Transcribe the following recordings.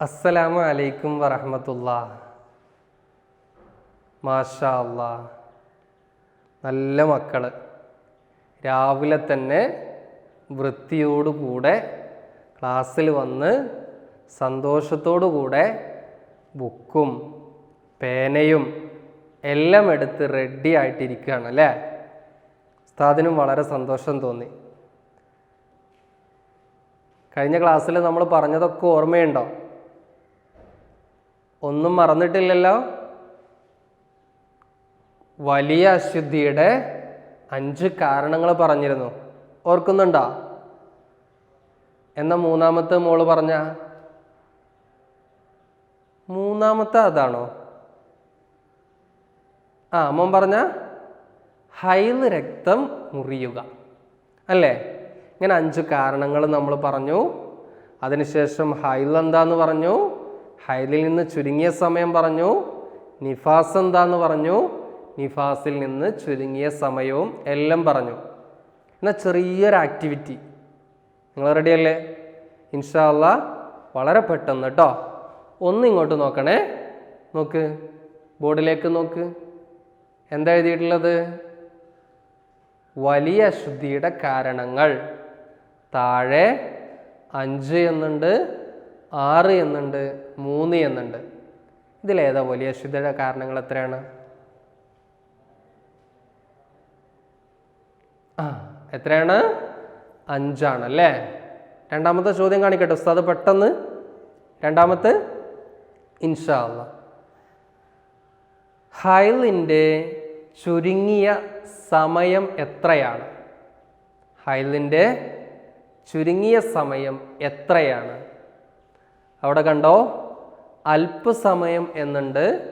അസ്സലാമു അലൈക്കും വറഹമത്തുള്ള. മാഷാ അല്ലാ നല്ല മക്കൾ രാവിലെ തന്നെ വൃത്തിയോടുകൂടെ ക്ലാസ്സിൽ വന്ന് സന്തോഷത്തോടു കൂടെ ബുക്കും പേനയും എല്ലാം എടുത്ത് റെഡി ആയിട്ടിരിക്കുകയാണ് അല്ലേ? ഉസ്താദിനും വളരെ സന്തോഷം തോന്നി. കഴിഞ്ഞ ക്ലാസ്സിൽ നമ്മൾ പറഞ്ഞതൊക്കെ ഓർമ്മയുണ്ടോ? ഒന്നും മറന്നിട്ടില്ലല്ലോ? വലിയ അശുദ്ധിയുടെ അഞ്ച് കാരണങ്ങൾ പറഞ്ഞിരുന്നു. ഓർക്കുന്നുണ്ടോ? എന്ന മൂന്നാമത്തെ മോൾ പറഞ്ഞ? മൂന്നാമത്തെ അതാണോ? ആ മോൻ പറഞ്ഞ? ഹൈന്ന് രക്തം മുറിയുക. അല്ലേ? ഇങ്ങനെ അഞ്ച് കാരണങ്ങൾ നമ്മൾ പറഞ്ഞു. അതിനുശേഷം ഹൈൽ എന്താന്ന് പറഞ്ഞു? ഹൈലിൽ നിന്ന് ചുരുങ്ങിയ സമയം പറഞ്ഞു. നിഫാസ് എന്താന്ന് പറഞ്ഞു. നിഫാസിൽ നിന്ന് ചുരുങ്ങിയ സമയവും എല്ലാം പറഞ്ഞു. എന്നാൽ ചെറിയൊരു ആക്ടിവിറ്റി നിങ്ങൾ റെഡിയല്ലേ ഇൻഷാല്ല വളരെ പെട്ടെന്ന് കേട്ടോ ഒന്ന് ഇങ്ങോട്ട് നോക്കണേ. നോക്ക്. ബോർഡിലേക്ക് നോക്ക്. എന്താ എഴുതിയിട്ടുള്ളത്? വലിയ അശുദ്ധിയുടെ കാരണങ്ങൾ. താഴെ അഞ്ച് എന്നുണ്ട്. ആറ് എന്നുണ്ട് മൂന്ന് എന്നുണ്ട്. ഇതിലേതാ വലിയ അശുദ്ധയുടെ കാരണങ്ങൾ എത്രയാണ്? ആ എത്രയാണ്? അഞ്ചാണ് അല്ലേ? രണ്ടാമത്തെ ചോദ്യം കാണിക്കട്ടെ ഉസ്താദ് പെട്ടെന്ന്. രണ്ടാമത്തെ. ഇൻഷാ അല്ലാ ഹൈലിന്റെ ചുരുങ്ങിയ സമയം എത്രയാണ്? ഹൈലിന്റെ ചുരുങ്ങിയ സമയം എത്രയാണ്? അവിടെ കണ്ടോ? അല്പസമയം എന്നുണ്ട്.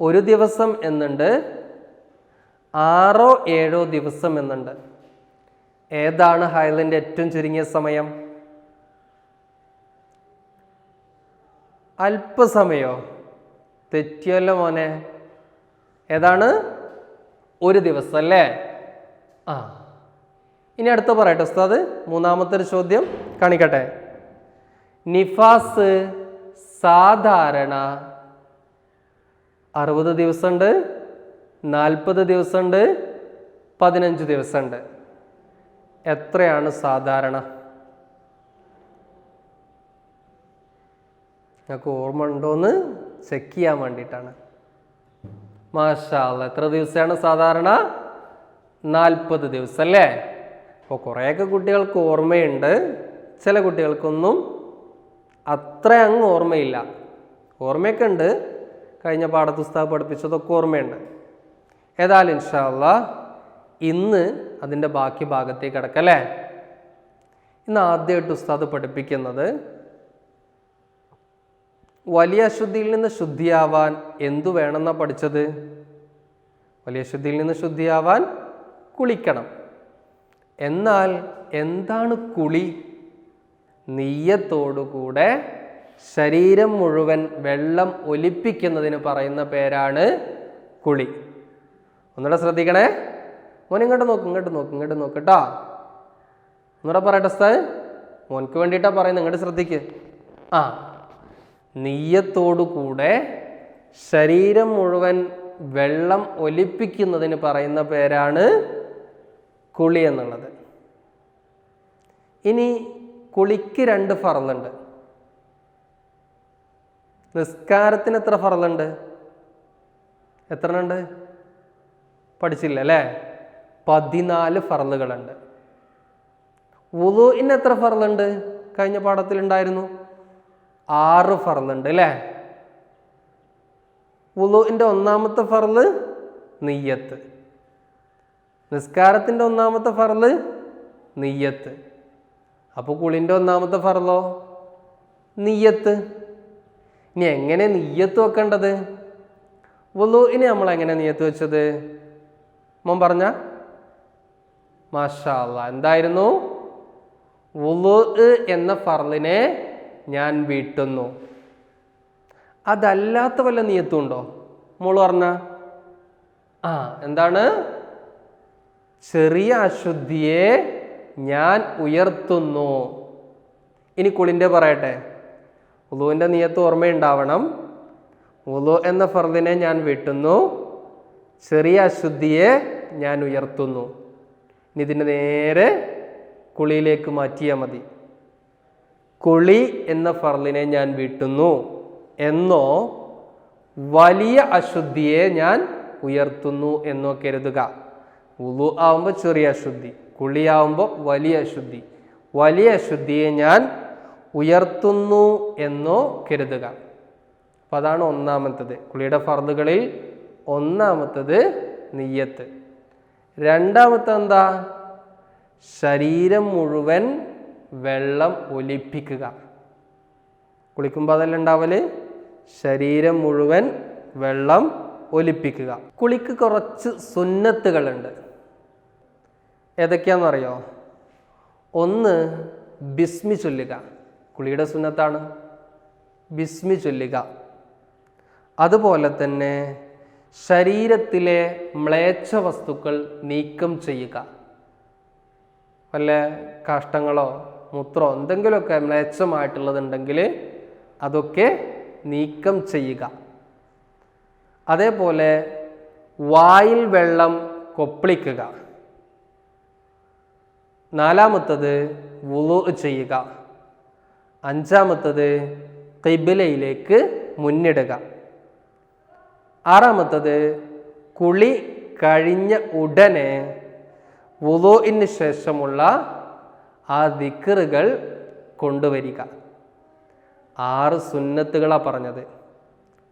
ഒരു ദിവസം എന്നുണ്ട്. ആറോ ഏഴോ ദിവസം എന്നുണ്ട്. ഏതാണ് ഹൈലൻഡ് ഏറ്റവും ചുരുങ്ങിയ സമയം? അല്പസമയോ? തെറ്റിയല്ലോ മോനെ. ഏതാണ്? ഒരു ദിവസം അല്ലേ? ആ. ഇനി അടുത്ത പറയട്ടെ ഉസ്താദ്. മൂന്നാമത്തെ ഒരു ചോദ്യം. കാണിക്കട്ടെ. നിഫാസ് സാധാരണ. അറുപത് ദിവസമുണ്ട് നാൽപ്പത് ദിവസമുണ്ട് പതിനഞ്ച് ദിവസമുണ്ട്. എത്രയാണ് സാധാരണ? നിങ്ങൾക്ക് ഓർമ്മ ഉണ്ടോന്ന് ചെക്ക് ചെയ്യാൻ വേണ്ടിയിട്ടാണ്. മാഷാല്ല എത്ര ദിവസമാണ് സാധാരണ? നാൽപ്പത് ദിവസം അല്ലേ? അപ്പോൾ കുറേയൊക്കെ കുട്ടികൾക്ക് ഓർമ്മയുണ്ട് ചില കുട്ടികൾക്കൊന്നും അത്ര അങ്ങ് ഓർമ്മയില്ല. ഓർമ്മയൊക്കെ ഉണ്ട്. കഴിഞ്ഞ പാഠപുസ്തകം പഠിപ്പിച്ചതൊക്കെ ഓർമ്മയുണ്ട്. ഏതായാലും ഇൻഷാല്ല ഇന്ന് അതിന്റെ ബാക്കി ഭാഗത്തേക്ക് കിടക്കല്ലേ ഇന്ന് ആദ്യമായിട്ട് ഉസ്താദ് പഠിപ്പിക്കുന്നത് വലിയ അശുദ്ധിയിൽ നിന്ന് ശുദ്ധിയാവാൻ എന്തു വേണമെന്നാ പഠിച്ചത്? വലിയ ശുദ്ധിയിൽ നിന്ന് ശുദ്ധിയാവാൻ കുളിക്കണം. എന്നാൽ എന്താണ് കുളി? നെയ്യത്തോടുകൂടെ ശരീരം മുഴുവൻ വെള്ളം ഒലിപ്പിക്കുന്നതിന് പറയുന്ന പേരാണ് കുളി. ഒന്നുകൂടെ ശ്രദ്ധിക്കണേ. മോൻ ഇങ്ങോട്ട് നോക്ക് ഇങ്ങോട്ട് നോക്ക് ഇങ്ങോട്ട് നോക്ക് കേട്ടോ. ഒന്നുകൂടെ പറയട്ടെ സ്ഥാൻ മോൻക്ക് വേണ്ടിയിട്ടാണ് പറയുന്നത് ഇങ്ങോട്ട് ശ്രദ്ധിക്ക്. ആ. നെയ്യത്തോടുകൂടെ ശരീരം മുഴുവൻ വെള്ളം ഒലിപ്പിക്കുന്നതിന് പറയുന്ന പേരാണ് കുളി എന്നുള്ളത്. ഇനി കുളിക്ക് രണ്ട് ഫറലുണ്ട്. നിസ്കാരത്തിന് എത്ര ഫറലുണ്ട്? എത്ര ഉണ്ട് പഠിച്ചില്ല അല്ലേ? പതിനാല് ഫറലുകളുണ്ട്. വുളുവിന് എത്ര ഫറലുണ്ട്? കഴിഞ്ഞ പാഠത്തിൽ ഉണ്ടായിരുന്നു ആറ് ഫറലുണ്ട് അല്ലേ? വുളുവിന്റെ ഒന്നാമത്തെ ഫറൽ നെയ്യത്ത്. നിസ്കാരത്തിന്റെ ഒന്നാമത്തെ ഫറൽ നെയ്യത്ത്. അപ്പോൾ കുളിന്റെ ഒന്നാമത്തെ ഫറലോ നെയ്യത്ത്. ഇനി എങ്ങനെ നെയ്യത്ത് വെക്കേണ്ടത്? വുളുവിന് നമ്മൾ എങ്ങനെ നെയ്യത്ത് വെച്ചത്? മോൻ പറഞ്ഞ? മാഷാ എന്തായിരുന്നു? വുളു എന്ന ഫറലിനെ ഞാൻ വീട്ടുന്നു. അതല്ലാത്ത വല്ല ഉണ്ടോ? മോൾ പറഞ്ഞ? ആ എന്താണ്? ചെറിയ അശുദ്ധിയെ ഞാൻ ഉയർത്തുന്നു. ഇനി കുളിന്റെ പറയട്ടെ. ഉളുവിന്റെ നീയത്ത് ഓർമ്മയുണ്ടാവണം. ഉളു എന്ന ഫർദിനെ ഞാൻ വെട്ടുന്നു. ചെറിയ അശുദ്ധിയെ ഞാൻ ഉയർത്തുന്നു. ഇനി നേരെ കുളിയിലേക്ക് മാറ്റിയാൽ മതി. കുളി എന്ന ഫർലിനെ ഞാൻ വീട്ടുന്നു. എന്നോ വലിയ അശുദ്ധിയെ ഞാൻ ഉയർത്തുന്നു എന്നോ കരുതുക. ഉളു ആവുമ്പോൾ ചെറിയ അശുദ്ധി. കുളിയാവുമ്പോൾ വലിയ അശുദ്ധി. വലിയ അശുദ്ധിയെ ഞാൻ ഉയർത്തുന്നു എന്നോ കരുതുക. അപ്പം അതാണ് ഒന്നാമത്തത്. കുളിയുടെ ഫർദുകളിൽ ഒന്നാമത്തത് നെയ്യത്ത്. രണ്ടാമത്തെ എന്താ? ശരീരം മുഴുവൻ വെള്ളം ഒലിപ്പിക്കുക. കുളിക്കുമ്പോൾ അതല്ല ഉണ്ടാവൽ? ശരീരം മുഴുവൻ വെള്ളം ഒലിപ്പിക്കുക. കുളിക്ക് കുറച്ച് സുന്നത്തുകളുണ്ട്. ഏതൊക്കെയാണെന്നറിയോ? ഒന്ന് ബിസ്മി ചൊല്ലുക. കുളിയുടെ സുന്നത്താണ്. ബിസ്മി ചൊല്ലുക. അതുപോലെ തന്നെ ശരീരത്തിലെ മ്ലേച്ഛ വസ്തുക്കൾ നീക്കം ചെയ്യുക. വല്ല കാഷ്ടങ്ങളോ മൂത്രോ എന്തെങ്കിലുമൊക്കെ മ്ലേച്ഛമായിട്ടുള്ളതുണ്ടെങ്കിൽ അതൊക്കെ നീക്കം ചെയ്യുക. അതേപോലെ വായിൽ വെള്ളം കൊപ്പിളിക്കുക. നാലാമത്തത് വുളു ചെയ്യുക. അഞ്ചാമത്തത് കിബിലയിലേക്ക് മുന്നിടുക. ആറാമത്തത് കുളി കഴിഞ്ഞ ഉടനെ വുളുവിന് ശേഷമുള്ള ആ ദിക്കറുകൾ കൊണ്ടുവരിക. ആറ് സുന്നത്തുകളാണ് പറഞ്ഞത്.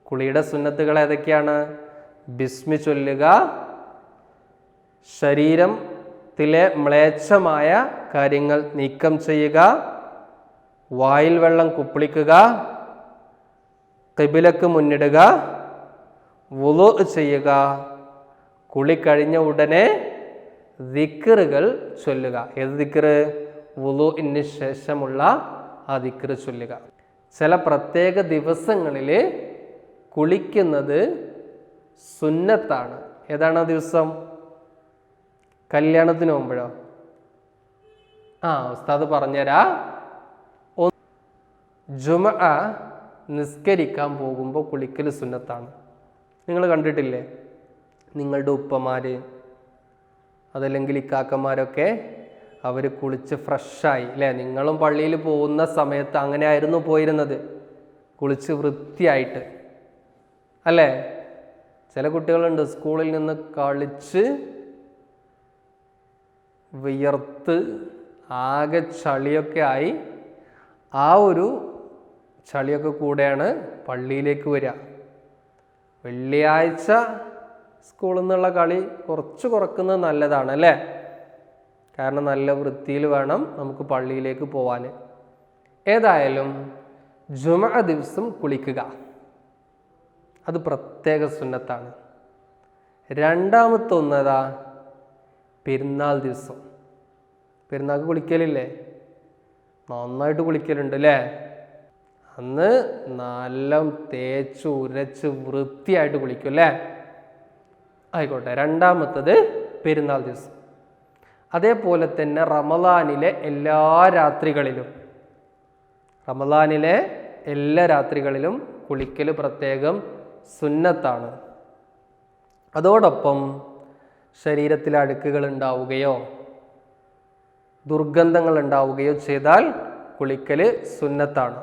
കുളിയുടെ സുന്നത്തുകൾ ഏതൊക്കെയാണ്? ബിസ്മി ചൊല്ലുക ശരീരത്തിലെ മ്ലേച്ഛമായ കാര്യങ്ങൾ നീക്കം ചെയ്യുക. വായിൽ വെള്ളം കുപ്പിളിക്കുക. കിബിലക്ക് മുന്നിടുക. വുളു ചെയ്യുക. കുളി കഴിഞ്ഞ ഉടനെ ദിക്കറുകൾ ചൊല്ലുക. ഏത് ദിക്കറ് വുളുവിന് ശേഷമുള്ള ആ ദിക്കറ് ചൊല്ലുക. ചില പ്രത്യേക ദിവസങ്ങളിൽ കുളിക്കുന്നത് സുന്നത്താണ്. ഏതാണ് ദിവസം? കല്യാണത്തിന് പോകുമ്പോഴോ ആ ഉസ്താദ് പറഞ്ഞുതരാ. ജുമ നിസ്കരിക്കാൻ പോകുമ്പോൾ കുളിക്കൽ സുന്നത്താണ്. നിങ്ങൾ കണ്ടിട്ടില്ലേ? നിങ്ങളുടെ ഉപ്പമാര് അതല്ലെങ്കിൽ ഇക്കാക്കന്മാരൊക്കെ അവർ കുളിച്ച് ഫ്രഷായി. അല്ലേ? നിങ്ങളും പള്ളിയിൽ പോകുന്ന സമയത്ത് അങ്ങനെ ആയിരുന്നു പോയിരുന്നത്. കുളിച്ച് വൃത്തിയായിട്ട്. അല്ലേ? ചില കുട്ടികളുണ്ട് സ്കൂളിൽ നിന്ന് കളിച്ച് വിയർത്ത് ആകെ ചളിയൊക്കെ ആയി. ആ ഒരു ചളിയൊക്കെ കൂടെയാണ് പള്ളിയിലേക്ക് വരിക. വെള്ളിയാഴ്ച സ്കൂളിൽ നിന്നുള്ള കളി കുറച്ച് കുറക്കുന്നത് നല്ലതാണ് അല്ലേ? കാരണം നല്ല വൃത്തിയിൽ വേണം നമുക്ക് പള്ളിയിലേക്ക് പോവാൻ. ഏതായാലും ജുമ ദിവസം കുളിക്കുക. അത് പ്രത്യേക സുന്നത്താണ്. രണ്ടാമത്തെ ഒന്നതാ പെരുന്നാൾ ദിവസം. പെരുന്നാൾക്ക് കുളിക്കലില്ലേ? നന്നായിട്ട് കുളിക്കലുണ്ട് അല്ലേ അന്ന് നല്ല തേച്ച് ഉരച്ച് വൃത്തിയായിട്ട് കുളിക്കും അല്ലേ ആയിക്കോട്ടെ രണ്ടാമത്തത് പെരുന്നാൾ ദിവസം. അതേപോലെ തന്നെ റമദാനിലെ എല്ലാ രാത്രികളിലും റമദാനിലെ എല്ലാ രാത്രികളിലും കുളിക്കൽ പ്രത്യേകം സുന്നത്താണ്. അതോടൊപ്പം ശരീരത്തിൽ അടുക്കുകൾ ഉണ്ടാവുകയോ ദുർഗന്ധങ്ങൾ ഉണ്ടാവുകയോ ചെയ്താൽ കുളിക്കൽ സുന്നത്താണ്.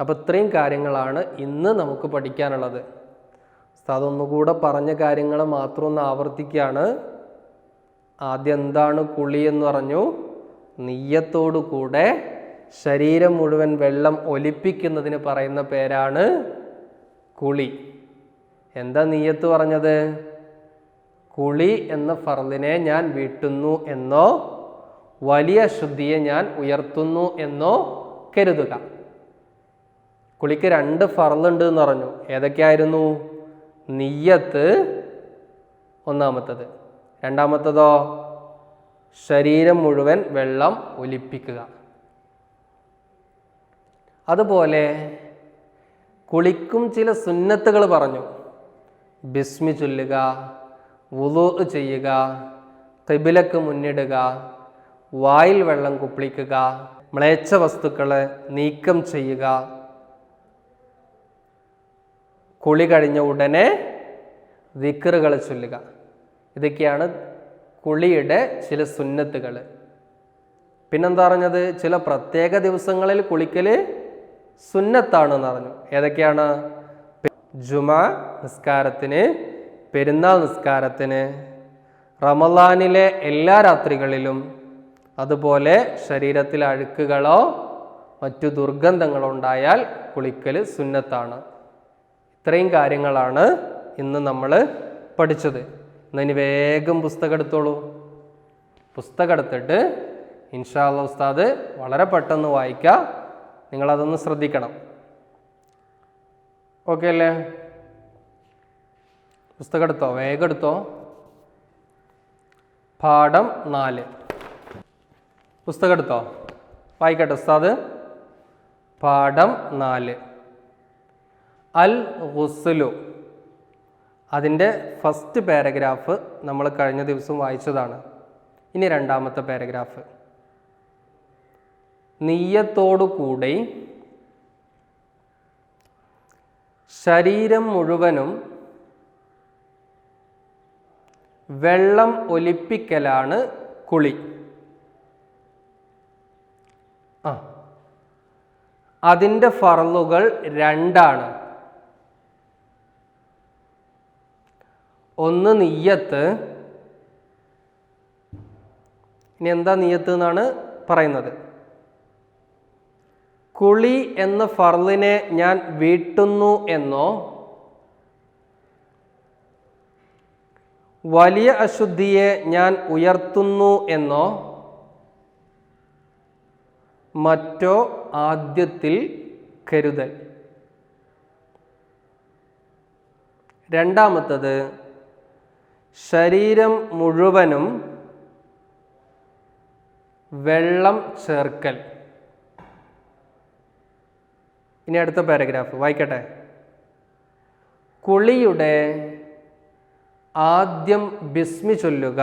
അപ്പോൾ ഇത്രയും കാര്യങ്ങളാണ് ഇന്ന് നമുക്ക് പഠിക്കാനുള്ളത്. അതൊന്നുകൂടെ പറഞ്ഞ കാര്യങ്ങൾ മാത്രം ഒന്ന് ആവർത്തിക്കുകയാണ് ആദ്യം എന്താണ് കുളി എന്ന് പറഞ്ഞു. നെയ്യത്തോടു കൂടെ ശരീരം മുഴുവൻ വെള്ളം ഒലിപ്പിക്കുന്നതിന് പറയുന്ന പേരാണ് കുളി. എന്താ നെയ്യത്ത് പറഞ്ഞത്? കുളി എന്ന ഫർദിനെ ഞാൻ വീട്ടുന്നു എന്നോ വലിയ ശുദ്ധിയെ ഞാൻ ഉയർത്തുന്നു എന്നോ കരുതുക. കുളിക്ക് രണ്ട് ഫർളുണ്ട് എന്ന് പറഞ്ഞു. ഏതൊക്കെയായിരുന്നു? നിയ്യത്ത് ഒന്നാമത്തത്. രണ്ടാമത്തതോ? ശരീരം മുഴുവൻ വെള്ളം ഒലിപ്പിക്കുക. അതുപോലെ കുളിക്കും ചില സുന്നത്തുകൾ പറഞ്ഞു. ബിസ്മി ചൊല്ലുക വുളു ചെയ്യുക തെബിലക്ക് മുന്നിടുക വായിൽ വെള്ളം കുപ്പിളിക്കുക മ്ലേച്ഛ വസ്തുക്കളെ നീക്കം ചെയ്യുക. കുളി കഴിഞ്ഞ ഉടനെ ദിക്കറുകൾ ചൊല്ലുക. ഇതൊക്കെയാണ് കുളിയുടെ ചില സുന്നത്തുകൾ പിന്നെന്താ പറഞ്ഞത്? ചില പ്രത്യേക ദിവസങ്ങളിൽ കുളിക്കൽ സുന്നത്താണെന്ന് പറഞ്ഞു. ഏതൊക്കെയാണ്? ജുമാ നിസ്കാരത്തിന് പെരുന്നാൾ നിസ്കാരത്തിന് റമലാനിലെ എല്ലാ രാത്രികളിലും അതുപോലെ ശരീരത്തിൽ അഴുക്കുകളോ മറ്റു ദുർഗന്ധങ്ങളോ ഉണ്ടായാൽ കുളിക്കൽ സുന്നത്താണ്. ഇത്രയും കാര്യങ്ങളാണ് ഇന്ന് നമ്മൾ പഠിച്ചത്. ഇന്നി ഇനി വേഗം പുസ്തകം എടുത്തോളൂ. പുസ്തകം എടുത്തിട്ട് ഇൻഷാല്ല ഉസ്താദ് വളരെ പെട്ടെന്ന് വായിക്കുക നിങ്ങളതൊന്ന് ശ്രദ്ധിക്കണം. ഓക്കെ അല്ലേ? പുസ്തകം എടുത്തോ വേഗം എടുത്തോ പാഠം നാല്. പുസ്തകം എടുത്തോ വായിക്കട്ടെ ഉസ്താദ്. പാഠം നാല്. അൽ ഹുസ്ലു അതിന്റെ ഫസ്റ്റ് പാരഗ്രാഫ് നമ്മൾ കഴിഞ്ഞ ദിവസം വായിച്ചതാണ്. ഇനി രണ്ടാമത്തെ പാരഗ്രാഫ്. കൂടി ശരീരം മുഴുവനും വെള്ളം ഒലിപ്പിക്കലാണ് കുളി. ആ. അതിന്റെ ഫറലുകൾ രണ്ടാണ്. ഒന്ന് നെയ്യത്ത്. ഇനി എന്താ നെയ്യത്ത് എന്നാണ് പറയുന്നത്. കുളി എന്ന ഫർലിനെ ഞാൻ വീട്ടുന്നു എന്നോ വലിയ അശുദ്ധിയെ ഞാൻ ഉയർത്തുന്നു എന്നോ മറ്റോ ആദ്യത്തിൽ കരുതൽ. രണ്ടാമത്തത് ശരീരം മുഴുവനും വെള്ളം ചേർക്കൽ. ഇനി അടുത്ത പാരഗ്രാഫ് വായിക്കട്ടെ. കുളിയുടെ ആദ്യം ബിസ്മി ചൊല്ലുക.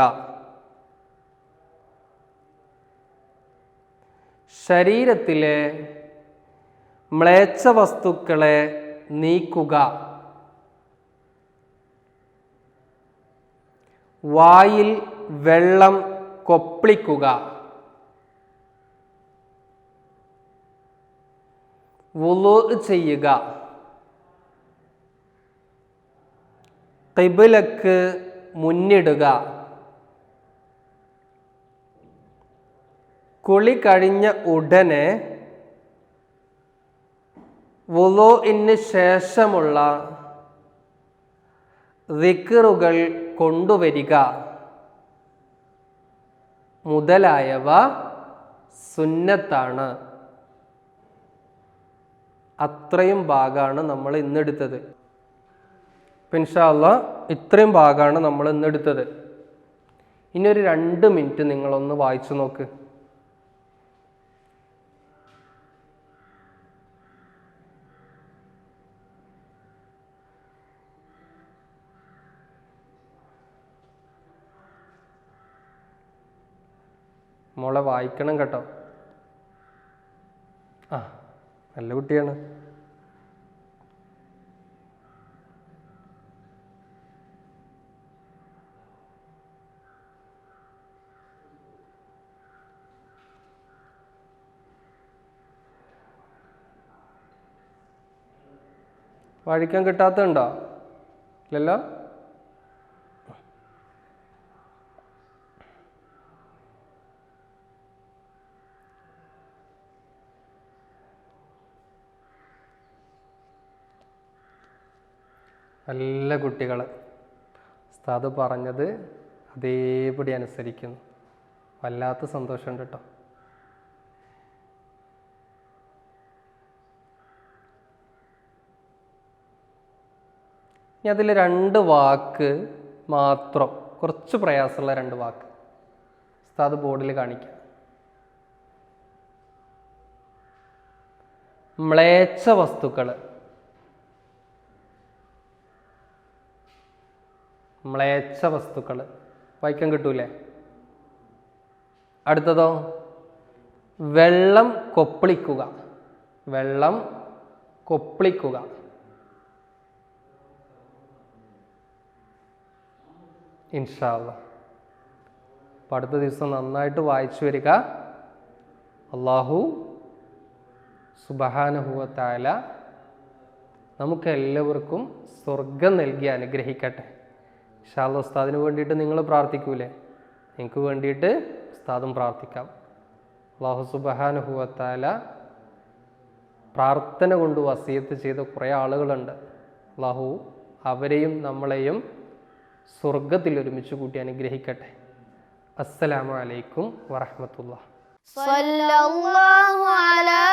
ശരീരത്തിലെ മ്ലേച്ഛ വസ്തുക്കളെ നീക്കുക. വായിൽ വെള്ളം കൊപ്പിളിക്കുക. വുളു ചെയ്യുക. കിബിലക്ക് മുന്നിടുക. കുളി കഴിഞ്ഞ ഉടനെ വുലോയിന് ശേഷമുള്ള റിക്കറുകൾ കൊണ്ടുവരിക. മുതലായവ സുന്നത്താണ്. അത്രയും ഭാഗമാണ് നമ്മൾ ഇന്നെടുത്തത്. പിൻഷാല്ല ഇത്രയും ഭാഗമാണ് നമ്മൾ ഇന്നെടുത്തത് ഇനി ഒരു രണ്ട് മിനിറ്റ് നിങ്ങളൊന്ന് വായിച്ചു നോക്ക്. മോളെ വായിക്കണം കേട്ടോ. ആ നല്ല കുട്ടിയാണ്. വാഴിക്കാൻ കിട്ടാത്തതുണ്ടോ? ഇല്ലല്ലോ? നല്ല കുട്ടികൾ ഉസ്താദ് പറഞ്ഞത് അതേപടി അനുസരിക്കുന്നു. വല്ലാത്ത സന്തോഷമുണ്ട് കേട്ടോ ഇനി അതിൽ രണ്ട് വാക്ക് മാത്രം കുറച്ച് പ്രയാസമുള്ള രണ്ട് വാക്ക്. ഉസ്താദ് ബോർഡിൽ കാണിക്കാം. മ്ലേച്ഛ വസ്തുക്കൾ. മ്ലേച്ഛ വസ്തുക്കൾ. വായിക്കാൻ കിട്ടൂലേ? അടുത്തതോ? വെള്ളം കൊപ്പിളിക്കുക. വെള്ളം കൊപ്പിളിക്കുക. ഇൻഷാല്ല അപ്പം അടുത്ത ദിവസം നന്നായിട്ട് വായിച്ചു വരിക. അള്ളാഹു സുബഹാനുഭവത്തായ നമുക്ക് എല്ലാവർക്കും സ്വർഗം നൽകി അനുഗ്രഹിക്കട്ടെ. ഇൻഷാല്ല ഉസ്താദിന് വേണ്ടിയിട്ട് നിങ്ങൾ പ്രാർത്ഥിക്കൂലേ? നിങ്ങൾക്ക് വേണ്ടിയിട്ട് ഉസ്താദും പ്രാർത്ഥിക്കാം. അള്ളാഹു സുബഹാനുഭവത്തായ പ്രാർത്ഥന കൊണ്ട് വസീയത്ത് ചെയ്ത കുറേ ആളുകളുണ്ട്. അള്ളാഹു അവരെയും നമ്മളെയും സ്വർഗത്തിൽ ഒരുമിച്ച് കൂട്ടി അനുഗ്രഹിക്കട്ടെ അസ്സലാമു അലൈക്കും വറഹമത്തുള്ള صلى الله على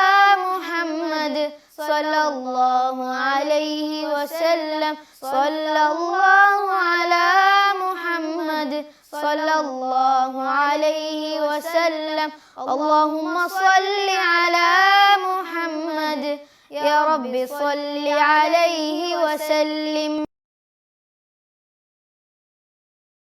محمد صلى الله عليه وسلم صلى الله على محمد صلى الله عليه وسلم اللهم صل على محمد يا رب صل عليه وسلم